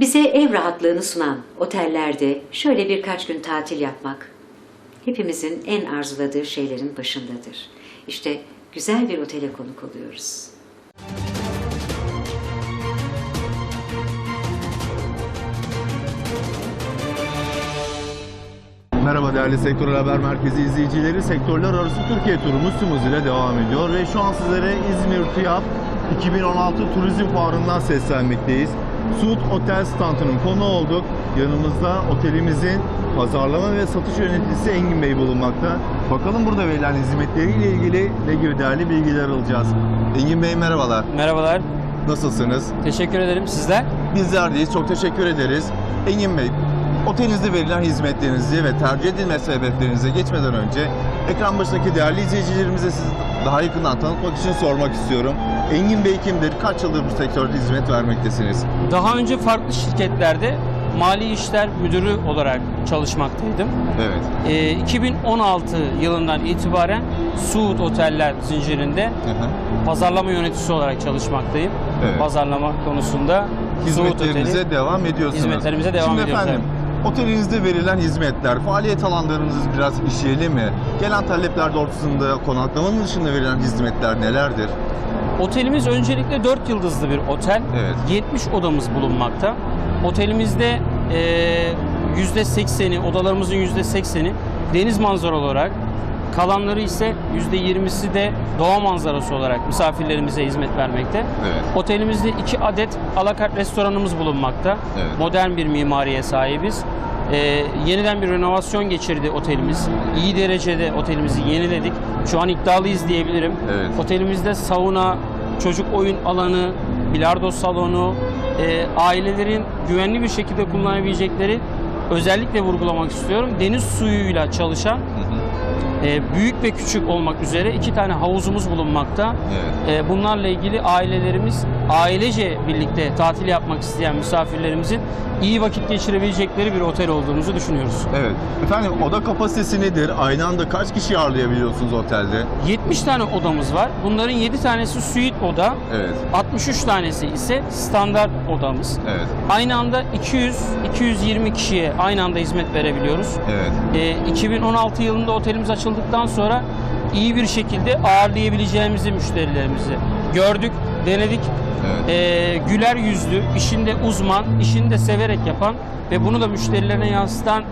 Bize ev rahatlığını sunan otellerde şöyle birkaç gün tatil yapmak hepimizin en arzuladığı şeylerin başındadır. İşte güzel bir otele konuk oluyoruz. Merhaba değerli Sektör Haber Merkezi izleyicileri. Sektörler arası Türkiye turumuz tüm hızıyla devam ediyor ve şu an sizlere İzmir TÜYAP 2016 Turizm Fuarı'ndan seslenmekteyiz. Suud Otel standının konu olduk. Yanımızda otelimizin pazarlama ve satış yöneticisi Engin Bey bulunmakta. Bakalım burada verilen hizmetleriyle ilgili ne gibi değerli bilgiler alacağız. Engin Bey merhabalar. Merhabalar, Nasılsınız? teşekkür ederim. Sizler? Bizler deyiz. Çok teşekkür ederiz. Engin Bey, otelinizde verilen hizmetlerinizi ve tercih edilme sebeplerinize geçmeden önce ekran başındaki değerli izleyicilerimize sizi daha yakından tanıtmak için sormak istiyorum. Engin Bey kimdir? Kaç yıldır bu sektörde hizmet vermektesiniz? Daha önce farklı şirketlerde mali işler müdürü olarak çalışmaktaydım. Evet. Ee, 2016 yılından itibaren Suud Oteller zincirinde Hı hı. pazarlama yöneticisi olarak çalışmaktayım. Evet. Pazarlama konusunda Suud Hizmetlerinize Oteli devam ediyorsunuz. Hizmetlerimize devam Şimdi ediyoruz, efendim, otelinizde verilen hizmetler, faaliyet alanlarınız biraz işyeli mi? Gelen talepler doğrultusunda konaklamanın dışında verilen hizmetler nelerdir? Otelimiz öncelikle 4 yıldızlı bir otel. Evet. 70 odamız bulunmakta. Otelimizde eee %80'i, odalarımızın %80'i deniz manzaralı olarak, kalanları ise %20'si de doğa manzarası olarak misafirlerimize hizmet vermekte. Evet. Otelimizde 2 adet alakart restoranımız bulunmakta. Evet. Modern bir mimariye sahibiz. Eee, yeniden bir renovasyon geçirdi otelimiz. İyi derecede otelimizi yeniledik. Şu an iddialıyız diyebilirim. Evet. Otelimizde sauna, çocuk oyun alanı, bilardo salonu, e, ailelerin güvenli bir şekilde kullanabilecekleri özellikle vurgulamak istiyorum. Deniz suyuyla çalışan Hı hı. E, büyük ve küçük olmak üzere iki tane havuzumuz bulunmakta. Evet. E, bunlarla ilgili ailelerimiz ailece birlikte tatil yapmak isteyen misafirlerimizin iyi vakit geçirebilecekleri bir otel olduğumuzu düşünüyoruz. Evet. Efendim oda kapasitesi nedir? Aynı anda kaç kişi ağırlayabiliyorsunuz otelde? 70 tane odamız var. Bunların 7 tanesi suite oda, Evet. 63 tanesi ise standart odamız. Evet. Aynı anda 200-220 kişiye aynı anda hizmet verebiliyoruz. Evet. Ee, 2016 yılında otelimiz açıldıktan sonra iyi bir şekilde ağırlayabileceğimizi müşterilerimizi gördük, denedik. Evet. Ee, güler yüzlü, işinde uzman, işini de severek yapan ve bunu da müşterilerine yansıtan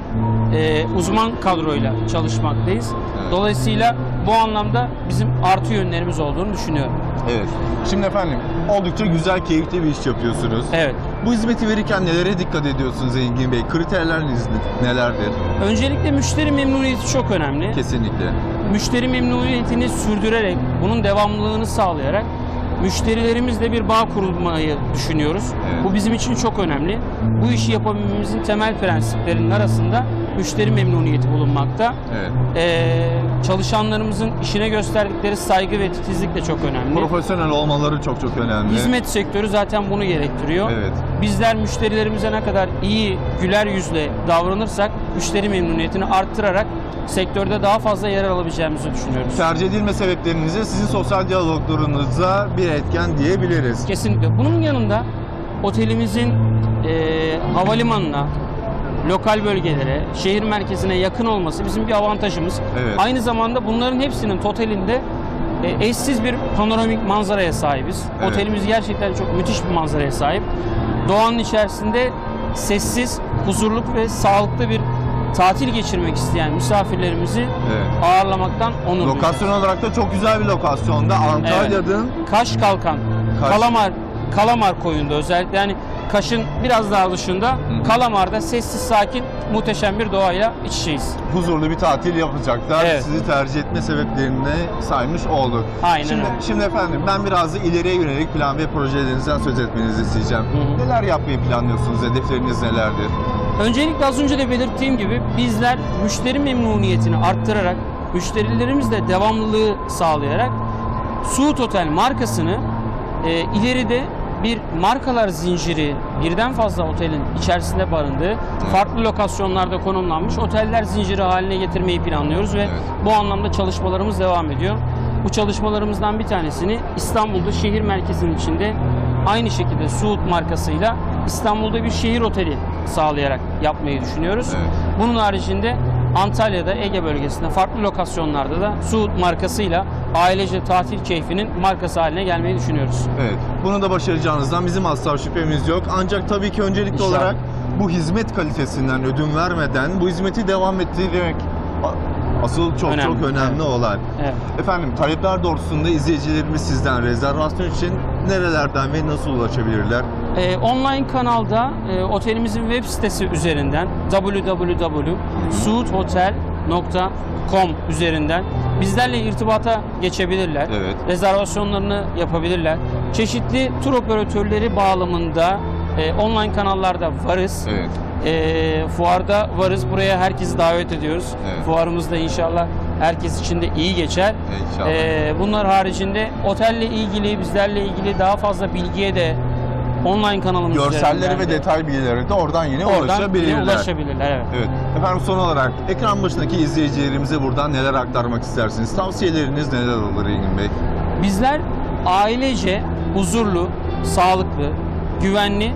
e, uzman kadroyla çalışmaktayız. Evet. Dolayısıyla bu anlamda bizim artı yönlerimiz olduğunu düşünüyorum. Evet. Şimdi efendim oldukça güzel, keyifli bir iş yapıyorsunuz. Evet. Bu hizmeti verirken nelere dikkat ediyorsunuz Engin Bey? Kriterleriniz nelerdir? Öncelikle müşteri memnuniyeti çok önemli. Kesinlikle. Müşteri memnuniyetini sürdürerek, bunun devamlılığını sağlayarak müşterilerimizle bir bağ kurulmayı düşünüyoruz. Evet. Bu bizim için çok önemli. Bu işi yapabilmemizin temel prensiplerinin arasında müşteri memnuniyeti bulunmakta. Evet. Ee, çalışanlarımızın işine gösterdikleri saygı ve titizlik de çok önemli. Profesyonel olmaları çok çok önemli. Hizmet sektörü zaten bunu gerektiriyor. Evet. Bizler müşterilerimize ne kadar iyi, güler yüzle davranırsak müşteri memnuniyetini arttırarak sektörde daha fazla yer alabileceğimizi düşünüyoruz. Tercih edilme sebeplerinize sizin sosyal diyaloglarınıza bir etken diyebiliriz. Kesinlikle. Bunun yanında otelimizin e, havalimanına, lokal bölgelere, şehir merkezine yakın olması bizim bir avantajımız. Evet. Aynı zamanda bunların hepsinin totalinde e, eşsiz bir panoramik manzaraya sahibiz. Evet. Otelimiz gerçekten çok müthiş bir manzaraya sahip. Doğanın içerisinde sessiz, huzurlu ve sağlıklı bir tatil geçirmek isteyen misafirlerimizi Evet. ağırlamaktan onur duyuyoruz. Lokasyon olarak da çok güzel bir lokasyonda. Antalya'nın Kaş Kalkan, Kaş. Kalamar, Kalamar koyunda özellikle yani Kaş'ın biraz daha dışında hı. Kalamar'da sessiz sakin muhteşem bir doğayla iç içeyiz. huzurlu bir tatil yapacaklar. Evet. Sizi tercih etme sebeplerini saymış olduk. Aynen şimdi, öyle. şimdi efendim ben biraz da ileriye yönelik plan ve projelerinizden söz etmenizi isteyeceğim. Hı hı. Neler yapmayı planlıyorsunuz? Hedefleriniz nelerdir? Öncelikle az önce de belirttiğim gibi bizler müşteri memnuniyetini arttırarak, müşterilerimizle devamlılığı sağlayarak Suud Otel markasını e, ileride bir markalar zinciri birden fazla otelin içerisinde barındığı farklı lokasyonlarda konumlanmış oteller zinciri haline getirmeyi planlıyoruz ve bu anlamda çalışmalarımız devam ediyor. Bu çalışmalarımızdan bir tanesini İstanbul'da şehir merkezinin içinde aynı şekilde Suud markasıyla İstanbul'da bir şehir oteli sağlayarak yapmayı düşünüyoruz. Evet. Bunun haricinde Antalya'da, Ege bölgesinde farklı lokasyonlarda da Suud markasıyla ailece tatil keyfinin markası haline gelmeyi düşünüyoruz. Evet. Bunu da başaracağınızdan bizim asla şüphemiz yok. Ancak tabii ki öncelikli İnşallah. olarak bu hizmet kalitesinden ödün vermeden bu hizmeti devam ettirmek asıl çok Önemli, çok önemli evet. olan. Evet. Efendim talepler doğrultusunda izleyicilerimiz sizden rezervasyon için nerelerden ve nasıl ulaşabilirler? Ee, online kanalda e, otelimizin web sitesi üzerinden www.suudhotel.com üzerinden bizlerle irtibata geçebilirler. Evet. Rezervasyonlarını yapabilirler. Çeşitli tur operatörleri bağlamında e, online kanallarda varız. Evet. E, fuarda varız. Buraya herkesi davet ediyoruz. Evet. Fuarımız da inşallah herkes için de iyi geçer. İnşallah. Ee, bunlar haricinde otelle ilgili, bizlerle ilgili daha fazla bilgiye de online kanalımız Görselleri ve de detay bilgileri de oradan yine oradan ulaşabilirler. ulaşabilirler. Evet. Evet. Efendim son olarak ekran başındaki izleyicilerimize buradan neler aktarmak istersiniz? Tavsiyeleriniz neler olur Engin Bey? Bizler ailece huzurlu, sağlıklı, güvenli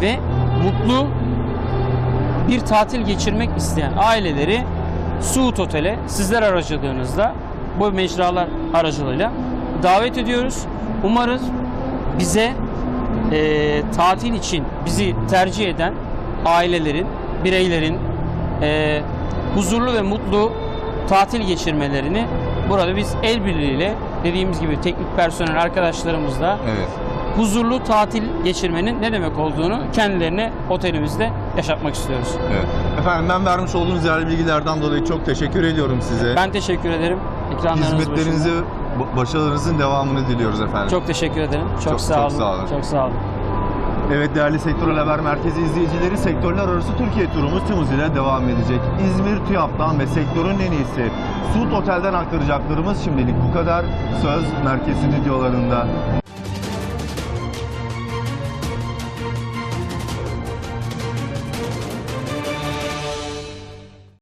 ve mutlu bir tatil geçirmek isteyen aileleri Suud Otel'e sizler aracılığınızda bu mecralar aracılığıyla davet ediyoruz. Umarız bize e, tatil için bizi tercih eden ailelerin, bireylerin e, huzurlu ve mutlu tatil geçirmelerini burada biz el birliğiyle dediğimiz gibi teknik personel arkadaşlarımızla Evet. huzurlu tatil geçirmenin ne demek olduğunu kendilerine otelimizde yaşatmak istiyoruz. Evet. Efendim ben vermiş olduğunuz değerli bilgilerden dolayı çok teşekkür ediyorum size. Ben teşekkür ederim. Ekranlarınız Hizmetlerinizi, başında. Ba- başarılarınızın devamını diliyoruz efendim. Çok teşekkür ederim. Çok, Çok- sağ çok olun. sağ olun. Çok sağ olun. Evet değerli Sektörel Haber Merkezi izleyicileri sektörler arası Türkiye turumuz tüm hızıyla devam edecek. İzmir TÜYAP'tan ve sektörün en iyisi Suud Otel'den aktaracaklarımız şimdilik bu kadar. Söz merkez stüdyolarında.